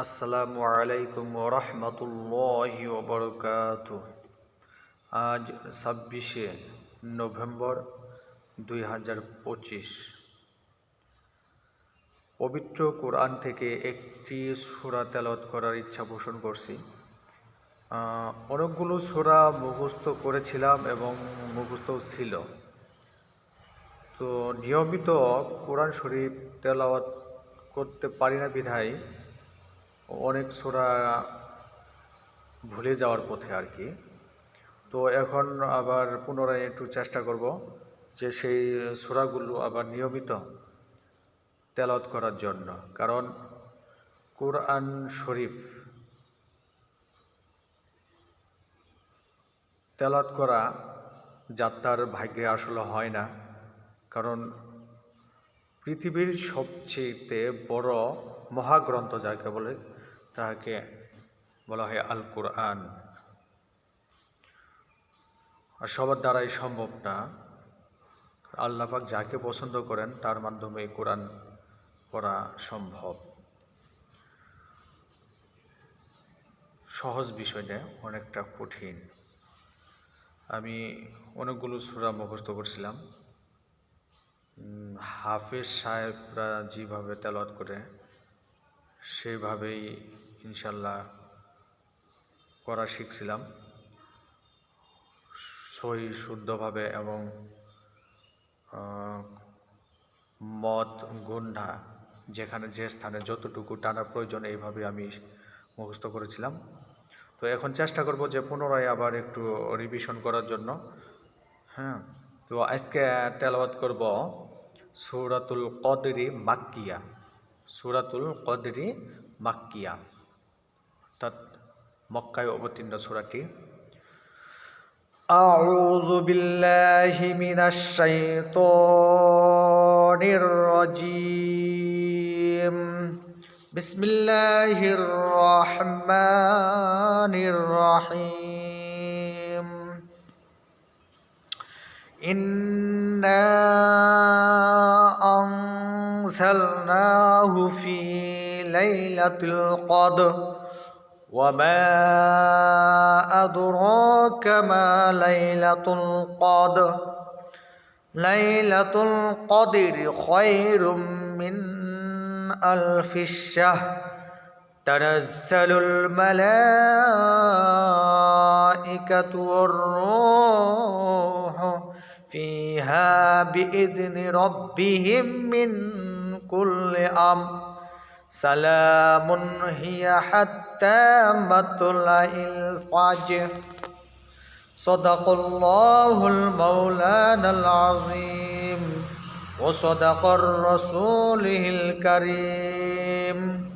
আসসালামু আলাইকুম রহমতুল্লাহ ওবরকাত আজ ছাব্বিশে নভেম্বর দুই হাজার পঁচিশ। পবিত্র কোরআন থেকে একটি সূরা তেলাওয়াত করার ইচ্ছা পোষণ করছি। অনেকগুলো সূরা মুখস্থ করেছিলাম এবং মুখস্থও ছিল। তো নিয়মিত কোরআন শরীফ তেলাওয়াত করতে পারি না বিধায় অনেক সোরা ভুলে যাওয়ার পথে আর কি। তো এখন আবার পুনরায় একটু চেষ্টা করব যে সেই সোরাগুলো আবার নিয়মিত তেলাওয়াত করার জন্য। কারণ কোরআন শরীফ তেলাওয়াত করা যাত্রার ভাগ্যে আসলে হয় না। কারণ পৃথিবীর সবচেয়ে বড় মহাগ্রন্থ যাকে বলে তাকে বলা হয় আল কোরআন আর সবার দ্বারাই সম্ভব না। আল্লাপাক যাকে পছন্দ করেন, তার মাধ্যমে কোরআন পড়া সম্ভব। সহজ বিষয়টা, অনেকটা কঠিন। আমি অনেকগুলো সূরা মুখস্থ করছিলাম। হাফেজ সাহেবরা যেভাবে তেলাওয়াত করে সেইভাবেই ইনশাল্লাহ করা শিখছিলাম। সহি, শুদ্ধভাবে এবং মদ গুন্ডা, যেখানে যে স্থানে যতটুকু টানার প্রয়োজন এইভাবে আমি মুখস্থ করেছিলাম। তো এখন চেষ্টা করব যে পুনরায় আবার একটু রিভিশন করার জন্য। হ্যাঁ তো আজকে তেলাওয়াত করব সৌরাতুল কদরি মাক্কিয়া। সূরাতুল কদরি মাক্কিয়া অর্থাৎ মক্কায় অবতীর্ণ সূরাটি أعوذ بالله من الشيطان الرجيم بسم الله الرحمن الرحيم إنا أنزلناه في ليلة القدر. وما أدراك ما ليلة القدر. ليلة القدر خير من ألف الشهر. تنزل الملائكة والروح فيها بإذن ربهم من كل أمر سلام هي حتى مطلع الفجر صدق الله المولانا العظيم وصدق الرسوله الكريم.